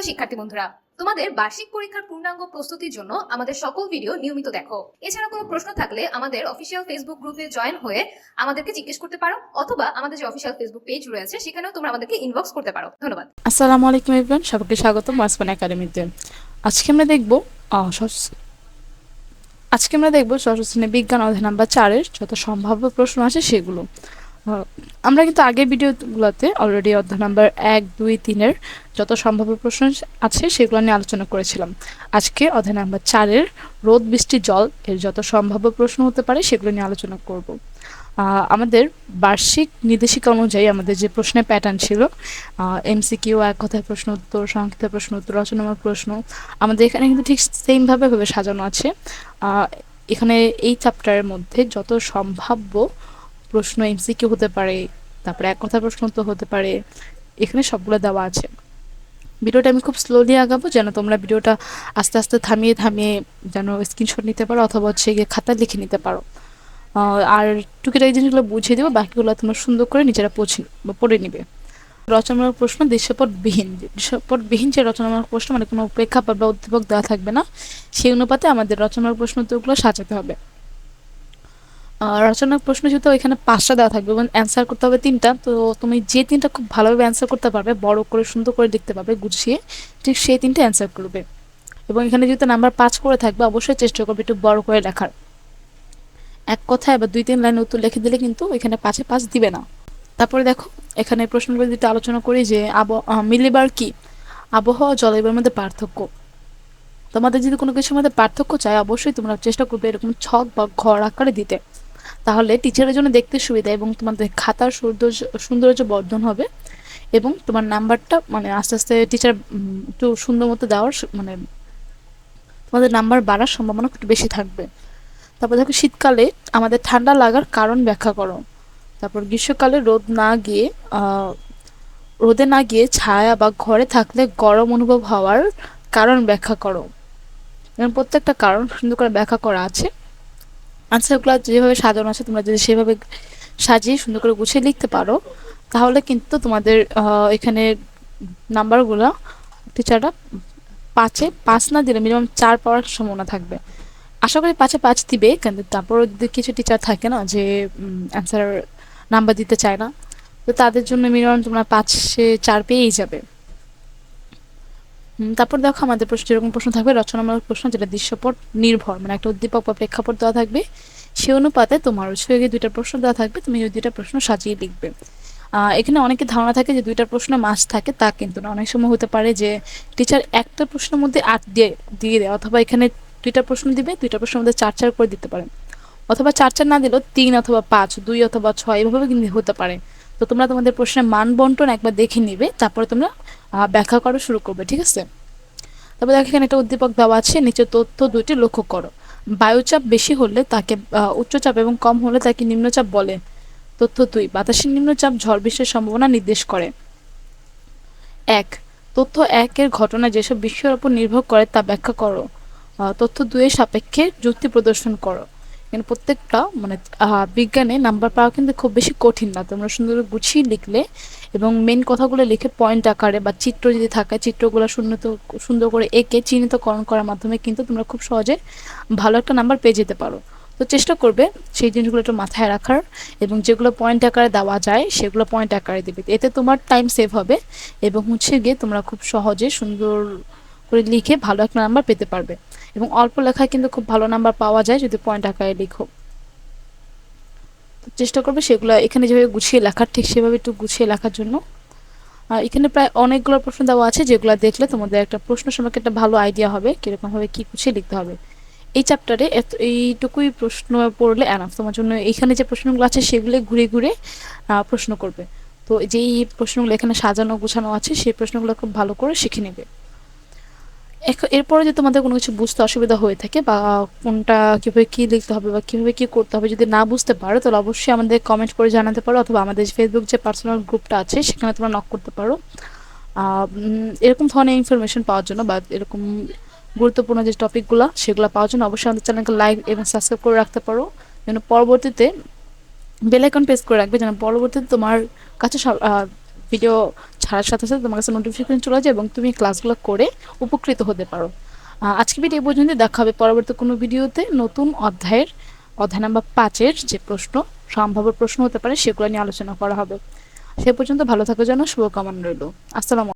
প্রিয় শিক্ষার্থী বন্ধুরা, তোমাদের বার্ষিক পরীক্ষার পূর্ণাঙ্গ প্রস্তুতির জন্য আমাদের সকল ভিডিও নিয়মিত দেখো। এছাড়া কোনো প্রশ্ন থাকলে আমাদের অফিসিয়াল ফেসবুক গ্রুপে জয়েন হয়ে আমাদেরকে জিজ্ঞেস করতে পারো, অথবা আমাদের যে অফিসিয়াল ফেসবুক পেজ রয়েছে, সেখানেও তোমরা আমাদেরকে ইনবক্স করতে পারো। ধন্যবাদ। আসসালামু আলাইকুম এভরিওয়ান সবাইকে স্বাগত মাসপান একাডেমিতে আজকে আমরা দেখব আজকে আমরা দেখব শ্রেণি বিজ্ঞান অধ্যায় নাম্বার চারের যত সম্ভাব্য প্রশ্ন আছে সেগুলো। আমরা কিন্তু আগের ভিডিওগুলোতে অলরেডি অধ্যায় নাম্বার এক, দুই, তিনের যত সম্ভাব্য প্রশ্ন আছে সেগুলো নিয়ে আলোচনা করেছিলাম। আজকে অধ্যায় নাম্বার চারের রোদ, বৃষ্টি, জল এর যত সম্ভাব্য প্রশ্ন হতে পারে সেগুলো নিয়ে আলোচনা করব। আমাদের বার্ষিক নির্দেশিকা অনুযায়ী আমাদের যে প্রশ্নের প্যাটার্ন ছিল এমসিকিউ এক কথায় প্রশ্ন উত্তর, সংক্ষিপ্ত প্রশ্ন উত্তর, রচনামূলক প্রশ্ন, আমাদের এখানে কিন্তু ঠিক সেম ভাবে ভাবে সাজানো আছে। এখানে এই চ্যাপ্টারের মধ্যে যত সম্ভাব্য প্রশ্ন এমসিকিউ হতে পারে, তারপরে এক কথা প্রশ্ন তো হতে পারে, এখানে সবগুলো দেওয়া আছে। ভিডিওটা আমি খুব স্লোলি আগাবো, যেন তোমরা ভিডিওটা আস্তে আস্তে থামিয়ে থামিয়ে যেন স্ক্রিনশট নিতে পারো অথবা হচ্ছে গিয়ে খাতা লিখে নিতে পারো। আর টুকিটাকি জিনিসগুলো বুঝিয়ে দেবো, বাকিগুলো তোমরা সুন্দর করে নিজেরা পৌঁছে পড়ে নিবে। রচনামূলক প্রশ্ন দৃশ্যপটবিহীন দৃশ্যপটবিহীন যে রচনামূলক প্রশ্ন মানে কোনো প্রেক্ষাপট বা উদ্দীপক দেওয়া থাকবে না, সেই অনুপাতে আমাদের রচনামূলক প্রশ্ন উত্তরগুলো সাজাতে হবে। রচনামূলক প্রশ্ন যেহেতু এখানে পাঁচটা দেওয়া থাকবে, এবং অ্যান্সার করতে হবে তিনটা, তো তুমি যে তিনটা খুব ভালোভাবে অ্যান্সার করতে পারবে, বড় করে, সুন্দর করে দেখতে পারবে গুছিয়ে ঠিক সেই তিনটে অ্যান্সার করবে। এবং এখানে যেহেতু নাম্বার পাঁচ করে থাকবে, অবশ্যই চেষ্টা করবে একটু বড় করে লেখার। এক কথায় বা দুই তিন লাইন উত্তর লিখে দিলে কিন্তু এখানে পাঁচে পাঁচ দিবে না। তারপরে দেখো, এখানে প্রশ্নগুলো যদি আলোচনা করি যে আব মিলিবার কি? আবহাওয়া জলবায়ুর মধ্যে পার্থক্য। তোমাদের যদি কোনো কিছুর মধ্যে পার্থক্য চাই, অবশ্যই তোমরা চেষ্টা করবে এরকম ছক বা ঘর আকারে দিতে। তাহলে টিচারের জন্য দেখতে সুবিধা এবং তোমাদের খাতার সৌন্দর্য সৌন্দর্য বর্ধন হবে এবং তোমার নাম্বারটা মানে আস্তে আস্তে টিচার একটু সুন্দর মতো দেওয়ার মানে তোমাদের নাম্বার বাড়ার সম্ভাবনা একটু বেশি থাকবে। তারপর দেখো শীতকালে আমাদের ঠান্ডা লাগার কারণ ব্যাখ্যা করো। তারপর গ্রীষ্মকালে রোদ না গিয়ে রোদে না গিয়ে ছায়া বা ঘরে থাকলে গরম অনুভব হওয়ার কারণ ব্যাখ্যা করো। এখানে প্রত্যেকটা কারণ সুন্দর করে ব্যাখ্যা করা আছে। আনসারগুলো যেভাবে সাজানো আছে, তোমরা যদি সেভাবে সাজিয়ে সুন্দর করে গুছিয়ে লিখতে পারো, তাহলে কিন্তু তোমাদের এখানে নাম্বারগুলো টিচাররা পাঁচে পাঁচ না দিলে মিনিমাম চার পাওয়ার সম্ভাবনা থাকবে। আশা করি পাঁচে পাঁচ দিবে, কিন্তু তারপর যদি কিছু টিচার থাকে না যে অ্যান্সার নাম্বার দিতে চায় না, তো তাদের জন্য মিনিমাম তোমরা পাঁচে চার পেয়েই যাবে। তারপর দেখো আমাদের প্রশ্ন, যেরকম প্রশ্ন থাকবে, রচনামূলক প্রশ্ন, যেটা দৃশ্যপট নির্ভর মানে একটা উদ্দীপক বা প্রেক্ষাপট দেওয়া থাকবে। সে অনুপাতে তোমার হচ্ছে দুইটা প্রশ্ন দেওয়া থাকবে, তুমি ওই দুইটা প্রশ্ন সাজিয়ে লিখবে। এখানে অনেকের ধারণা থাকে যে দুইটা প্রশ্ন মাস থাকে, তা কিন্তু না। অনেক সময় হতে পারে যে টিচার একটা প্রশ্নের মধ্যে আট দিয়ে দিয়ে দেয়, অথবা এখানে দুইটা প্রশ্ন দিবে, দুইটা প্রশ্নের মধ্যে চার চার করে দিতে পারে। অথবা চার চার না দিলেও তিন অথবা পাঁচ, দুই অথবা ছয়, এভাবে কিন্তু হতে পারে। তো তোমরা তোমাদের প্রশ্নের মান বন্টন একবার দেখে নিবে, তারপরে তোমরা ব্যাখ্যা করা শুরু করবে, ঠিক আছে? তারপর দেখো এখানে একটা উদ্দীপক দেওয়া আছে, নিচে তথ্য দুইটি লক্ষ্য করো। বায়ুচাপ বেশি হলে তাকে উচ্চচাপ এবং কম হলে তাকে নিম্নচাপ বলে। তথ্য দুই, বাতাসের নিম্নচাপ ঝড় বৃষ্টির সম্ভাবনা নির্দেশ করে। এক, তথ্য একের ঘটনা যেসব বিষয়ের উপর নির্ভর করে তা ব্যাখ্যা করো। তথ্য দুয়ের সাপেক্ষে যুক্তি প্রদর্শন করো। এখানে প্রত্যেকটা মানে বিজ্ঞানে নাম্বার পাওয়া কিন্তু খুব বেশি কঠিন না। তোমরা সুন্দর গুছিয়ে লিখলে এবং মেন কথাগুলো লিখে পয়েন্ট আকারে বা চিত্র যদি থাকে, চিত্রগুলো সুন্নত সুন্দর করে এঁকে চিহ্নিতকরণ করার মাধ্যমে কিন্তু তোমরা খুব সহজে ভালো একটা নাম্বার পেয়ে যেতে পারো। তো চেষ্টা করবে সেই জিনিসগুলো একটু মাথায় রাখার এবং যেগুলো পয়েন্ট আকারে দেওয়া যায়, সেগুলো পয়েন্ট আকারে দেবে। এতে তোমার টাইম সেভ হবে এবং হচ্ছে গিয়ে তোমরা খুব সহজে সুন্দর করে লিখে ভালো একটা নাম্বার পেতে পারবে। এবং অল্প লেখায় কিন্তু খুব ভালো নাম্বার পাওয়া যায় যদি পয়েন্ট আকারে লিখো। চেষ্টা করবে সেগুলো এখানে যেভাবে গুছিয়ে লেখার, ঠিক সেভাবে একটু গুছিয়ে লেখার জন্য। এখানে প্রায় অনেকগুলো প্রশ্ন দেওয়া আছে, যেগুলো দেখলে তোমাদের একটা প্রশ্ন সম্পর্কে একটা ভালো আইডিয়া হবে, কীরকমভাবে কী গুছিয়ে লিখতে হবে। এই চ্যাপ্টারে এত, এইটুকুই প্রশ্ন পড়লে এনাফ তোমার জন্য এখানে যে প্রশ্নগুলো আছে সেগুলো ঘুরে ঘুরে প্রশ্ন করবে। তো যেই প্রশ্নগুলো এখানে সাজানো, গোছানো আছে, সেই প্রশ্নগুলো খুব ভালো করে শিখে নেবে। এরপরে যদি তোমাদের কোনো কিছু বুঝতে অসুবিধা হয়ে থাকে বা কোনটা কীভাবে কী লিখতে হবে বা কীভাবে কী করতে হবে যদি না বুঝতে পারো, তাহলে অবশ্যই আমাদের কমেন্ট করে জানাতে পারো অথবা আমাদের ফেসবুক যে পার্সোনাল গ্রুপটা আছে, সেখানে তোমরা নক করতে পারো। এরকম ধরনের ইনফরমেশন পাওয়ার জন্য বা এরকম গুরুত্বপূর্ণ যে টপিকগুলো সেগুলো পাওয়ার জন্য অবশ্যই আমাদের চ্যানেলকে লাইক এবং সাবস্ক্রাইব করে রাখতে পারো। যেন পরবর্তীতে বেল আইকন প্রেস করে রাখবে, যেন পরবর্তীতে তোমার কাছে ভিডিও ছাড়ার সাথে সাথে তোমার কাছে নোটিফিকেশন চলে যায় এবং তুমি ক্লাসগুলো করে উপকৃত হতে পারো। আজকে ভিডিও পর্যন্ত দেখা হবে পরবর্তী কোনো ভিডিওতে নতুন অধ্যায়ের, অধ্যায় নাম্বার পাঁচের যে প্রশ্ন, সম্ভাব্য প্রশ্ন হতে পারে, সেগুলো নিয়ে আলোচনা করা হবে। সে পর্যন্ত ভালো থাকার জন্য শুভকামনা রইল। আসসালামু